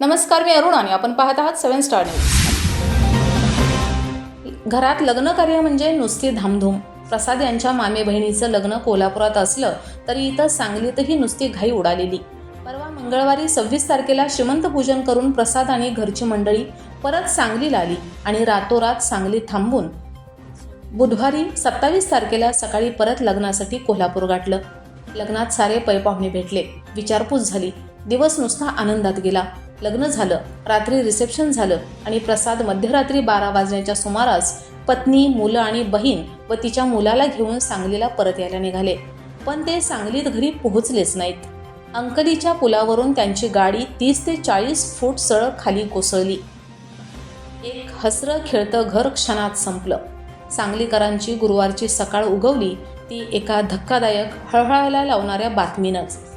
नमस्कार मी अरुण आणि आपण पाहत आहात सेवन स्टार न्यूज घरात लग्न कार्य म्हणजे नुसती धामधूम. प्रसाद यांच्या मामे बहिणीचं लग्न कोल्हापुरात असलं तरी इथं सांगलीतही नुसती घाई उडालेली. परवा मंगळवारी सव्वीस तारखेला श्रीमंत पूजन करून प्रसाद आणि घरची मंडळी परत सांगलीला आली आणि रातोरात सांगलीत थांबून बुधवारी सत्तावीस तारखेला सकाळी परत लग्नासाठी कोल्हापूर गाठलं. लग्नात सारे पैपाहुणे भेटले. विचारपूस झाली. दिवस नुसता आनंदात गेला. लग्न झालं रात्री रिसेप्शन झालं आणि प्रसाद मध्यरात्री बारा वाजण्याच्या सुमारास पत्नी मुलं आणि बहीण व तिच्या मुलाला घेऊन सांगलीला परत यायला निघाले. पण ते सांगलीत घरी पोहोचलेच नाहीत. अंकलीच्या पुलावरून त्यांची गाडी तीस ते चाळीस फूट सळ खाली कोसळली. एक हसरं खेळतं घर क्षणात संपलं. सांगलीकरांची गुरुवारची सकाळ उगवली ती एका धक्कादायक हळहळायला लावणाऱ्या बातमीनंच.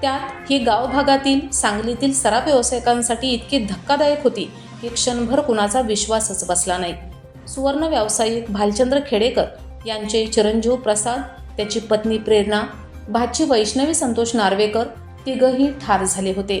त्यात ही गाव भागातील सांगलीतील सराफ व्यावसायिकांसाठी इतकी धक्कादायक होती की क्षणभर कुणाचा विश्वासच बसला नाही. सुवर्ण व्यावसायिक भालचंद्र खेडेकर यांचे चिरंजीव प्रसाद त्याची पत्नी प्रेरणा भाची वैष्णवी संतोष नार्वेकर तिघही ठार झाले होते.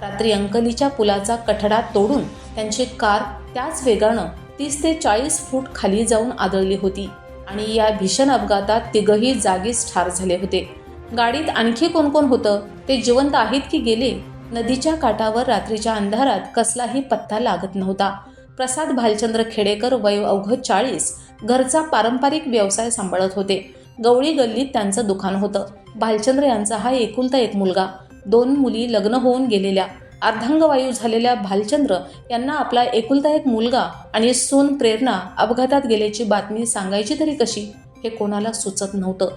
रात्री अंकलीच्या पुलाचा कठडा तोडून त्यांची कार त्याच वेगानं तीस ते चाळीस फूट खाली जाऊन आदळली होती आणि या भीषण अपघातात तिघही जागीच ठार झाले होते. गाडीत आणखी कोण कोण होतं? ते जिवंत आहेत की गेले? नदीच्या काठावर रात्रीच्या अंधारात कसलाही पत्ता लागत नव्हता. प्रसाद भालचंद्र खेडेकर वय अवघ चाळीस घरचा पारंपरिक व्यवसाय सांभाळत होते. गवळी गल्लीत त्यांचं दुकान होतं. भालचंद्र यांचा हा एकुलता एक मुलगा. दोन मुली लग्न होऊन गेलेल्या. अर्धांगवायू झालेल्या भालचंद्र यांना आपला एकुलता एक मुलगा आणि सून प्रेरणा अपघातात गेल्याची बातमी सांगायची तरी कशी? हे कोणाला सुचत नव्हतं.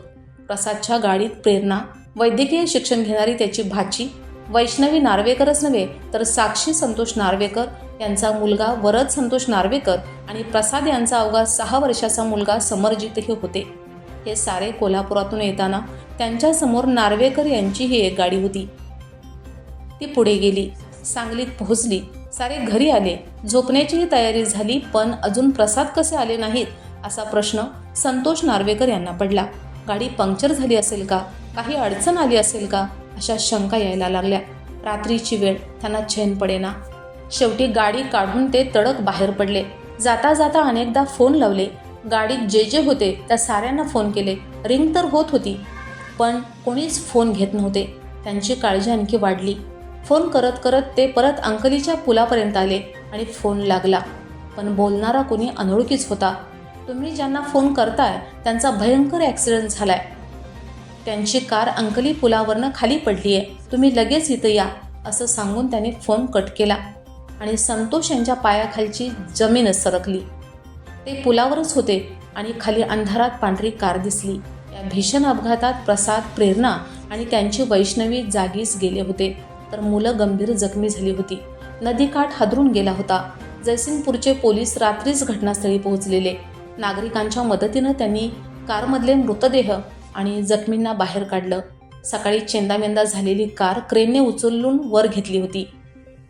प्रसादच्या गाडीत प्रेरणा वैद्यकीय शिक्षण घेणारी त्याची भाची वैष्णवी नार्वेकरच नव्हे तर साक्षी संतोष नार्वेकर यांचा मुलगा वरद संतोष नार्वेकर आणि प्रसाद यांचा अवघा सहा वर्षाचा मुलगा समरजितही होते. हे सारे कोल्हापुरातून येताना त्यांच्यासमोर नार्वेकर यांची ही एक गाडी होती. ती पुढे गेली सांगलीत पोहोचली सारे घरी आले झोपण्याचीही तयारी झाली पण अजून प्रसाद कसे आले नाहीत असा प्रश्न संतोष नार्वेकर यांना पडला. गाडी पंक्चर झाली असेल का? काही अडचण आली असेल का? अशा शंका यायला लागल्या. रात्रीची वेळ त्यांना झेन पडेना. शेवटी गाडी काढून ते तडक बाहेर पडले. जाता जाता अनेकदा फोन लावले. गाडीत जे जे होते त्या साऱ्यांना फोन केले. रिंग तर होत होती पण कोणीच फोन घेत नव्हते. त्यांची काळजी आणखी वाढली. फोन करत करत ते परत अंकलीच्या पुलापर्यंत आले आणि फोन लागला. पण बोलणारा कोणी अनोळखीच होता. तुम्ही ज्यांना फोन करताय त्यांचा भयंकर ॲक्सिडेंट झालाय. त्यांची कार अंकली पुलावरनं खाली पडली आहे तुम्ही लगेच इथं या असं सांगून त्याने फोन कट केला. आणि संतोष यांच्या पायाखालची जमीनच सरकली. ते पुलावरच होते आणि खाली अंधारात पांढरी कार दिसली. या भीषण अपघातात प्रसाद प्रेरणा आणि त्यांची वैष्णवी जागीच गेले होते. तर मुलं गंभीर जखमी झाली होती. नदीकाठ हादरून गेला होता. जयसिंगपूरचे पोलीस रात्रीच घटनास्थळी पोहोचलेले. नागरिकांच्या मदतीनं त्यांनी कारमधले मृतदेह आणि जखमींना बाहेर काढलं. सकाळी चेंदामेंदा झालेली कार क्रेनने उचलून वर घेतली होती.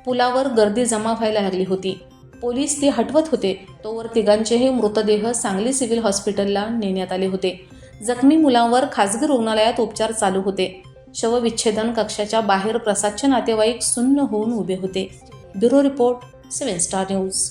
पुलावर गर्दी जमा व्हायला लागली होती. पोलीस ती हटवत होते. तोवर तिघांचेही मृतदेह सांगली सिव्हिल हॉस्पिटलला नेण्यात आले होते. जखमी मुलांवर खासगी रुग्णालयात उपचार चालू होते. शवविच्छेदन कक्षाच्या बाहेर प्रसादचे नातेवाईक सुन्न होऊन उभे होते. Bureau report seven star news.